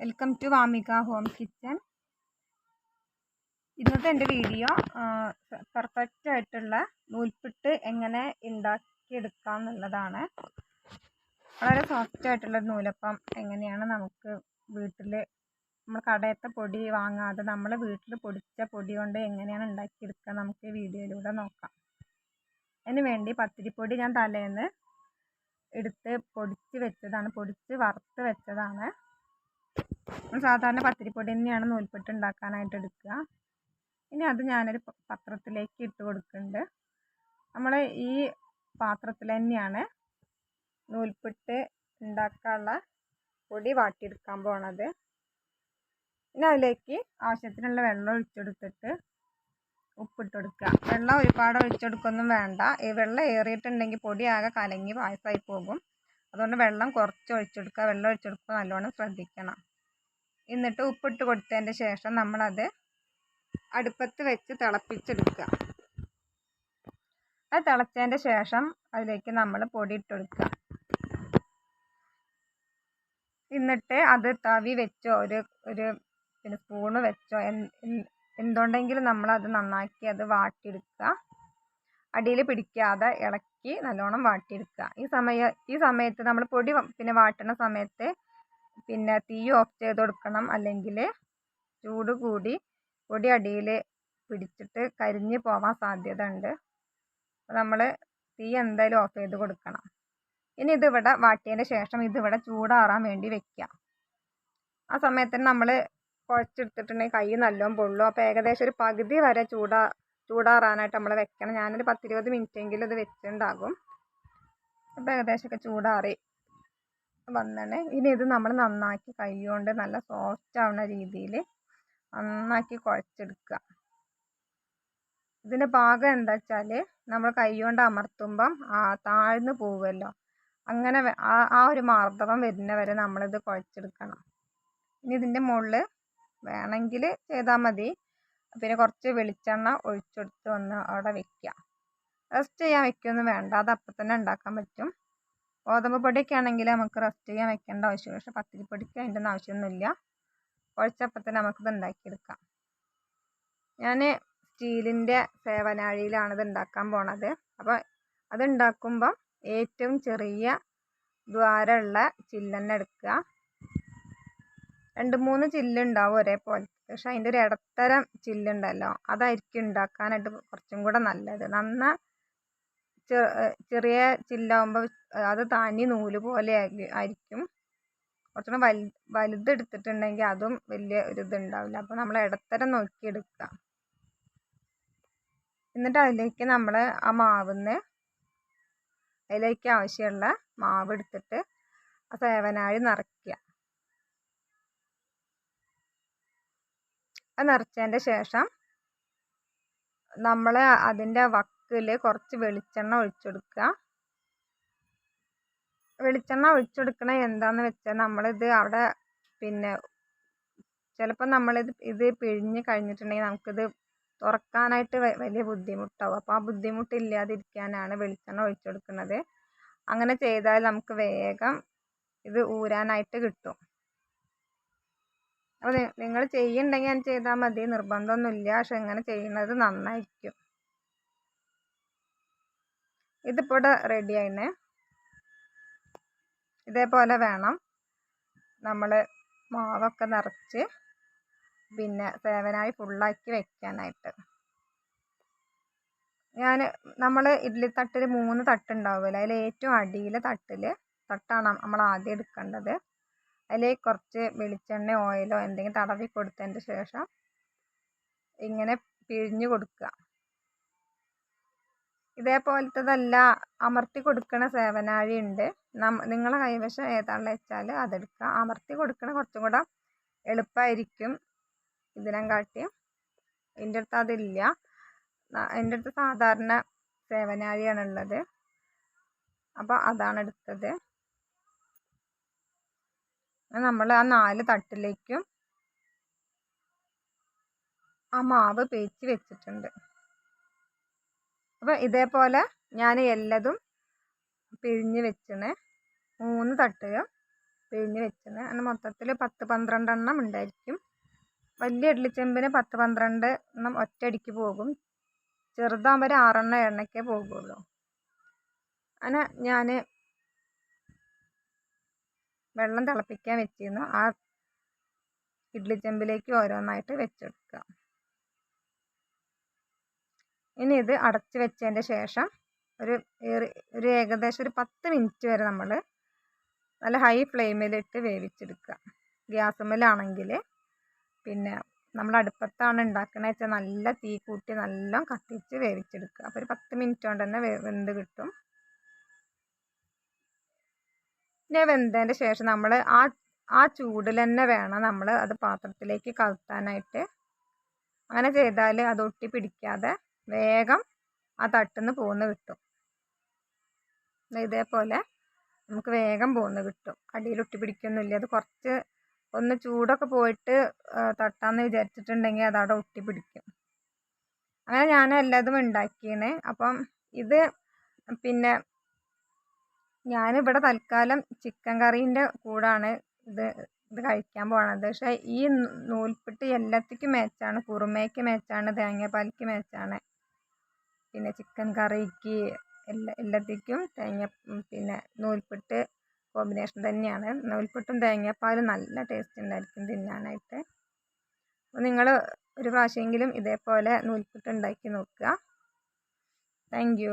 Welcome to Vamika home kitchen ഇന്നത്തെ എന്റെ video perfect ആയിട്ടുള്ള നൂൽപുട്ട് എങ്ങനെ ഉണ്ടാക്കിയെടുക്കാം എന്നുള്ളതാണ് വളരെ സോഫ്റ്റ് ആയിട്ടുള്ള നൂലപ്പം എങ്ങനെയാണ് നമുക്ക് വീട്ടിൽ നമ്മൾ കടയത്തെ പൊടി വാങ്ങാതെ നമ്മൾ വീട്ടിൽ പൊടിച്ച പൊടി കൊണ്ട് എങ്ങനെയാണ് ഉണ്ടാക്കിയെടുക്കുക നമുക്ക് ഈ വീഡിയോയിലൂടെ നോക്കാം. അതിന് വേണ്ടി പത്തിരിപ്പൊടി ഞാൻ തലേന്ന് എടുത്ത് പൊടിച്ച് വെച്ചതാണ് പൊടിച്ച് വറുത്ത് വെച്ചതാണ്. സാധാരണ പത്തിരിപ്പൊടി തന്നെയാണ് നൂൽപ്പെട്ട് ഉണ്ടാക്കാനായിട്ട് എടുക്കുക. ഇനി അത് ഞാനൊരു പത്രത്തിലേക്ക് ഇട്ട് കൊടുക്കുന്നുണ്ട്. നമ്മൾ ഈ പാത്രത്തിൽ തന്നെയാണ് നൂൽപ്പെട്ട് ഉണ്ടാക്കാനുള്ള പൊടി വാട്ടിയെടുക്കാൻ പോണത്. ഇനി അതിലേക്ക് ആവശ്യത്തിനുള്ള വെള്ളം ഒഴിച്ചെടുത്തിട്ട് ഉപ്പിട്ട് കൊടുക്കുക. വെള്ളം ഒരുപാട് ഒഴിച്ചെടുക്കൊന്നും വേണ്ട. ഈ വെള്ളം ഏറിയിട്ടുണ്ടെങ്കിൽ പൊടി ആകെ കലങ്ങി പായസമായി പോകും. അതുകൊണ്ട് വെള്ളം കുറച്ച് ഒഴിച്ചെടുക്കുക. വെള്ളം ഒഴിച്ചെടുക്കുക നല്ലോണം ശ്രദ്ധിക്കണം. എന്നിട്ട് ഉപ്പിട്ട് കൊടുത്തതിന്റെ ശേഷം നമ്മളത് അടുപ്പത്ത് വെച്ച് തിളപ്പിച്ചെടുക്കുക. അത് തിളച്ചതിന്റെ ശേഷം അതിലേക്ക് നമ്മൾ പൊടി ഇട്ട് കൊടുക്കുക. എന്നിട്ട് അത് തവി വെച്ചോ ഒരു ഒരു പിന്നെ സ്പൂണ് വെച്ചോ എന്തുകൊണ്ടെങ്കിലും നമ്മളത് നന്നാക്കി അത് വാട്ടിയെടുക്കുക. അടിയിൽ പിടിക്കാതെ ഇളക്കി നല്ലോണം വാട്ടിയെടുക്കുക. ഈ സമയ ഈ സമയത്ത് നമ്മൾ പൊടി പിന്നെ വാട്ടുന്ന സമയത്ത് പിന്നെ തീ ഓഫ് ചെയ്ത് കൊടുക്കണം. അല്ലെങ്കിൽ ചൂട് കൂടി പൊടി അടിയിൽ പിടിച്ചിട്ട് കരിഞ്ഞ് പോവാൻ സാധ്യത ഉണ്ട് നമ്മൾ തീ എന്തായാലും ഓഫ് ചെയ്ത് കൊടുക്കണം. ഇനി ഇതിവിടെ വാട്ടിയതിന് ശേഷം ഇതിവിടെ ചൂടാറാൻ വേണ്ടി വെക്കാം ആ സമയത്തിന് നമ്മൾ കുഴച്ചെടുത്തിട്ടുണ്ടെങ്കിൽ കൈ നല്ലോണം പൊള്ളും. അപ്പോൾ ഏകദേശം ഒരു പകുതി വരെ ചൂടാ ചൂടാറാനായിട്ട് നമ്മൾ വെക്കണം. ഞാനൊരു പത്തിരുപത് മിനിറ്റെങ്കിലും ഇത് വെച്ചിട്ടുണ്ടാകും അപ്പോൾ ഏകദേശമൊക്കെ ചൂടാറി വന്നാണ് ഇനി ഇത് നമ്മൾ നന്നാക്കി കൈകൊണ്ട് നല്ല സോഫ്റ്റ് ആവുന്ന രീതിയിൽ നന്നാക്കി കുഴച്ചെടുക്കുക ഇതിന്റെ ഭാഗം എന്താ വെച്ചാൽ നമ്മൾ കൈകൊണ്ട് അമർത്തുമ്പം താഴ്ന്നു പോവുമല്ലോ അങ്ങനെ ആ ഒരു മാർദ്ദവം വരുന്ന വരെ നമ്മളിത് കുഴച്ചെടുക്കണം. ഇനി ഇതിന്റെ മുകളിൽ വേണമെങ്കിൽ ചെയ്താൽ മതി. പിന്നെ കുറച്ച് വെളിച്ചെണ്ണ ഒഴിച്ചെടുത്ത് ഒന്ന് അവിടെ വെക്കുക റെസ്റ്റ് ചെയ്യാൻ വെക്കുകയൊന്നും വേണ്ട. അത് അപ്പം തന്നെ ഉണ്ടാക്കാൻ പറ്റും. ഗോതമ്പ് പൊടിയൊക്കെ ആണെങ്കിൽ നമുക്ക് റെസ്റ്റ് ചെയ്യാൻ വെക്കേണ്ട ആവശ്യമില്ല. പക്ഷെ പത്തിരിപ്പൊടിക്ക് അതിന്റെ ഒന്നും ആവശ്യമൊന്നുമില്ല. കുഴച്ചപ്പത്തിന് നമുക്കിത് ഉണ്ടാക്കിയെടുക്കാം. ഞാൻ സ്റ്റീലിന്റെ സേവനാഴിയിലാണ് ഇത് ഉണ്ടാക്കാൻ പോണത്. അപ്പോൾ അത് ഉണ്ടാക്കുമ്പം ഏറ്റവും ചെറിയ ദ്വാരമുള്ള ചില്ലെണ്ണ എടുക്കുക. രണ്ട് മൂന്ന് ചില്ലുണ്ടാവും ഒരേപോലെ. പക്ഷെ അതിന്റെ ഒരു ഇടത്തരം ചില്ലുണ്ടല്ലോ അതായിരിക്കും ഉണ്ടാക്കാനായിട്ട് കുറച്ചും കൂടെ നല്ലത്. നന്ന ചെറിയ ചില്ലാവുമ്പോൾ അത് തനി നൂൽ പോലെ ആയിരിക്കും. കുറച്ചുകൂടെ വലു വലുതെടുത്തിട്ടുണ്ടെങ്കിൽ അതും വലിയ ഒരു ഇതുണ്ടാവില്ല. അപ്പോൾ നമ്മൾ ഇടത്തരം നോക്കി എടുക്കുക എന്നിട്ട് അതിലേക്ക് നമ്മൾ ആ മാവിന്ന് അതിലേക്ക് ആവശ്യമുള്ള മാവ് എടുത്തിട്ട് ആ സേവനാഴി നിറയ്ക്കുക അത് നിറച്ചതിന്റെ ശേഷം നമ്മൾ അതിന്റെ വക്കിൽ കുറച്ച് വെളിച്ചെണ്ണ ഒഴിച്ചെടുക്കുക വെളിച്ചെണ്ണ ഒഴിച്ചെടുക്കണ എന്താണെന്ന് വെച്ചാൽ നമ്മളിത് അവിടെ പിന്നെ ചിലപ്പോൾ നമ്മളിത് ഇത് പിഴിഞ്ഞ് കഴിഞ്ഞിട്ടുണ്ടെങ്കിൽ നമുക്കിത് തുറക്കാനായിട്ട് വലിയ ബുദ്ധിമുട്ടാവും. അപ്പോൾ ആ ബുദ്ധിമുട്ടില്ലാതിരിക്കാനാണ് വെളിച്ചെണ്ണ ഒഴിച്ചെടുക്കുന്നത് അങ്ങനെ ചെയ്താൽ നമുക്ക് വേഗം ഇത് ഊരാനായിട്ട് കിട്ടും. അപ്പോൾ നിങ്ങൾ ചെയ്യുന്നുണ്ടെങ്കിൽ അത് ചെയ്താൽ മതി. നിർബന്ധമൊന്നുമില്ല പക്ഷെ ഇങ്ങനെ ചെയ്യുന്നത് നന്നായിരിക്കും. ഇതിപ്പോൾ ഇവിടെ റെഡി ആയിന്. ഇതേപോലെ വേണം നമ്മൾ മാവൊക്കെ നിറച്ച് പിന്നെ സേവനായി ഫുള്ളാക്കി വെക്കാനായിട്ട്. ഞാൻ നമ്മൾ ഇഡ്ഡലി തട്ടിൽ മൂന്ന് തട്ടുണ്ടാവില്ല അതിൽ ഏറ്റവും അടിയിൽ തട്ടിൽ തട്ടാണ് നമ്മൾ ആദ്യം എടുക്കേണ്ടത്. അതിലേക്ക് കുറച്ച് വെളിച്ചെണ്ണ ഓയിലോ എന്തെങ്കിലും തടവി കൊടുത്തതിന്റെ ശേഷം ഇങ്ങനെ പിഴിഞ്ഞ് കൊടുക്കുക. ഇതേപോലത്തതല്ല. അമർത്തി കൊടുക്കണ സേവനാഴി ഉണ്ട് നിങ്ങളെ കൈവശം ഏതാണെന്ന് വെച്ചാൽ അതെടുക്കുക. അമർത്തി കൊടുക്കണ കുറച്ചും കൂടെ എളുപ്പമായിരിക്കും ഇതിനം കാട്ടി എന്റെ അടുത്ത് അതില്ല. എന്റെ അടുത്ത് സാധാരണ സേവനാഴിയാണ് ഉള്ളത് അപ്പോൾ അതാണ് എടുത്തത്. നമ്മൾ ആ നാല് തട്ടിലേക്കും ആ മാവ് പേച്ച് വെച്ചിട്ടുണ്ട്. അപ്പോൾ ഇതേപോലെ ഞാൻ എല്ലതും പിഴിഞ്ഞ് വെച്ചിന് മൂന്ന് തട്ടുക പിഴിഞ്ഞ് വെച്ചത് അങ്ങനെ മൊത്തത്തിൽ പത്ത് പന്ത്രണ്ടെണ്ണം ഉണ്ടായിരിക്കും. വലിയ ഇഡ്ലിച്ചെമ്പിന് പത്ത് പന്ത്രണ്ട് എണ്ണം ഒറ്റയടിക്ക് പോകും. ചെറുതാകുമ്പോൾ ആറെണ്ണം ഏഴെണ്ണമൊക്കെ പോകുള്ളൂ. അങ്ങനെ ഞാൻ വെള്ളം തിളപ്പിക്കാൻ വെച്ചിരുന്നു. ആ ഇഡ്ലിച്ചെമ്പിലേക്ക് ഓരോന്നായിട്ട് വെച്ചെടുക്കുക. ഇനി ഇത് അടച്ച് വെച്ചതിന്റെ ശേഷം ഒരു ഒരു ഏകദേശം ഒരു പത്ത് മിനിറ്റ് വരെ നമ്മൾ നല്ല ഹൈ ഫ്ലെയിമിലിട്ട് വേവിച്ചെടുക്കുക. ഗ്യാസുമ്മലാണെങ്കിൽ. പിന്നെ നമ്മൾ അടുപ്പത്താണ് ഉണ്ടാക്കണത് വെച്ചാൽ നല്ല തീ കൂട്ടി നല്ല കത്തിച്ച് വേവിച്ചെടുക്കുക. അപ്പോൾ ഒരു പത്ത് മിനിറ്റ് കൊണ്ട് തന്നെ വെന്ത് കിട്ടും. പിന്നെ വെന്തതിന്റെ ശേഷം നമ്മൾ ആ ആ ചൂടിൽ തന്നെ വേണം നമ്മൾ അത് പാത്രത്തിലേക്ക് കലർത്താനായിട്ട് അങ്ങനെ ചെയ്താൽ അത് ഒട്ടി പിടിക്കാതെ വേഗം ആ തട്ടുന്ന് പോന്ന് കിട്ടും. ഇതേപോലെ നമുക്ക് വേഗം പോന്ന് കിട്ടും. അടിയിൽ ഒട്ടി പിടിക്കൊന്നുമില്ല അത് കുറച്ച് ഒന്ന് ചൂടൊക്കെ പോയിട്ട് തട്ടാന്ന് വിചാരിച്ചിട്ടുണ്ടെങ്കിൽ അതവിടെ ഒട്ടി പിടിക്കും അങ്ങനെ ഞാൻ എല്ലാതും ഉണ്ടാക്കിയാണ്. അപ്പം ഇത് പിന്നെ ഞാനിവിടെ തൽക്കാലം ചിക്കൻ കറീന്റെ കൂടാണ് ഇത് ഇത് കഴിക്കാൻ പോണത്. പക്ഷേ ഈ നൂൽപ്പിട്ട് എല്ലാത്തിക്കും മാച്ചാണ് കുറുമയ്ക്ക് മാച്ചാണ് തേങ്ങാപ്പാലിക്ക് മാച്ചാണ് പിന്നെ ചിക്കൻ കറിക്ക് എല്ലാ എല്ലാത്തിക്കും തേങ്ങ പിന്നെ നൂൽപുട്ട് കോമ്പിനേഷൻ തന്നെയാണ്. നൂൽപുട്ടും തേങ്ങാപ്പാലും നല്ല ടേസ്റ്റ് ഉണ്ടായിരിക്കും തിന്നാനായിട്ട്. അപ്പോൾ നിങ്ങൾ ഒരു പ്രാവശ്യമെങ്കിലും ഇതേപോലെ നൂൽപുട്ട് ഉണ്ടാക്കി നോക്കുക. താങ്ക്